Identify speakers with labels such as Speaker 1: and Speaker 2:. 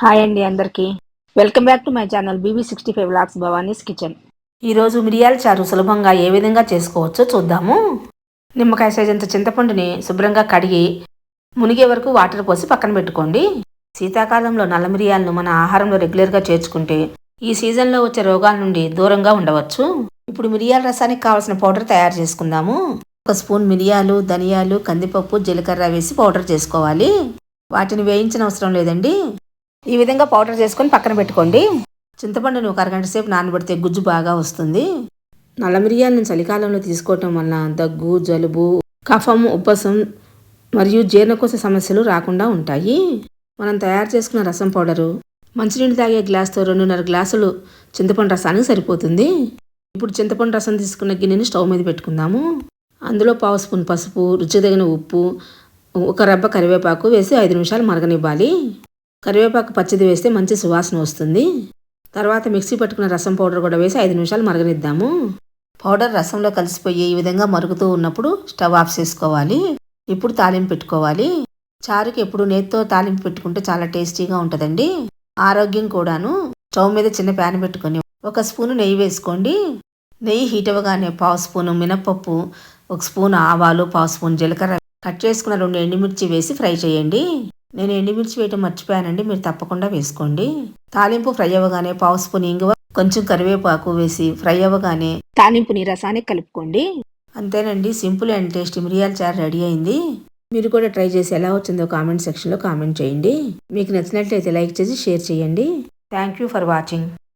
Speaker 1: Hi అండి అందరికీ. Welcome back to my channel BB sixty five lakhs Bhavani's kitchen. ఈరోజు మిరియాల చారు సులభంగా ఏ విధంగా చేసుకోవచ్చో చూద్దాము. నిమ్మకాయ సైజ్ అంత చింతపండుని శుభ్రంగా కడిగి మునిగే వరకు వాటర్ పోసి పక్కన పెట్టుకోండి. శీతాకాలంలో నల్ల మిరియాలను మన ఆహారంలో రెగ్యులర్గా చేర్చుకుంటే ఈ సీజన్లో వచ్చే రోగాల నుండి దూరంగా ఉండవచ్చు. ఇప్పుడు మిరియాల రసానికి కావాల్సిన పౌడర్ తయారు చేసుకుందాము. ఒక స్పూన్ మిరియాలు ధనియాలు కందిపప్పు జీలకర్ర వేసి పౌడర్ చేసుకోవాలి. వాటిని వేయించిన అవసరం లేదండి. ఈ విధంగా పౌడర్ చేసుకొని పక్కన పెట్టుకోండి. చింతపండుని ఒక అరగంట సేపు నానబెడితే గుజ్జు బాగా వస్తుంది. నల్ల మిరియాలను చలికాలంలో తీసుకోవటం వలన దగ్గు జలుబు కఫం ఉబ్బసం మరియు జీర్ణకోశ సమస్యలు రాకుండా ఉంటాయి. మనం తయారు చేసుకున్న రసం పౌడరు మంచినీళ్ళు తాగే గ్లాస్తో రెండున్నర గ్లాసులు చింతపండు రసానికి సరిపోతుంది. ఇప్పుడు చింతపండు రసం తీసుకున్న గిన్నెని స్టవ్ మీద పెట్టుకుందాము. అందులో పావు స్పూన్ పసుపు రుచి తగిన ఉప్పు ఒక రబ్బ కరివేపాకు వేసి ఐదు నిమిషాలు మరగనివ్వాలి. కరివేపాకు పచ్చిది వేస్తే మంచి సువాసన వస్తుంది. తర్వాత మిక్సీ పట్టుకున్న రసం పౌడర్ కూడా వేసి ఐదు నిమిషాలు మరగనిద్దాము. పౌడర్ రసంలో కలిసిపోయి ఈ విధంగా మరుగుతూ ఉన్నప్పుడు స్టవ్ ఆఫ్ చేసుకోవాలి. ఇప్పుడు తాలింపు పెట్టుకోవాలి. చారుకి ఎప్పుడు నేతితో తాలింపు పెట్టుకుంటే చాలా టేస్టీగా ఉంటుందండి. ఆరోగ్యం కూడాను. స్టవ్ మీద చిన్న ప్యాన్ పెట్టుకొని ఒక స్పూను నెయ్యి వేసుకోండి. నెయ్యి హీట్ అవ్వగానే పావు స్పూను మినప్పప్పు ఒక స్పూన్ ఆవాలు పావు స్పూన్ జీలకర్ర కట్ చేసుకున్న రెండు ఎండుమిర్చి వేసి ఫ్రై చేయండి. నేను ఎండుమిర్చి వేయటం మర్చిపోయానండి మీరు తప్పకుండా వేసుకోండి. తాలింపు ఫ్రై అవ్వగానే పావు స్పూన్ ఇంగువ కొంచెం కరివేపాకు వేసి ఫ్రై అవ్వగానే తాలింపుని రసానికి కలుపుకోండి. అంతేనండి సింపుల్ అండ్ టేస్టీ మిరియాల చారు రెడీ అయింది. మీరు కూడా ట్రై చేసి ఎలా వచ్చిందో కామెంట్ సెక్షన్లో కామెంట్ చేయండి. మీకు నచ్చినట్లయితే లైక్ చేసి షేర్ చేయండి. Thank you for watching.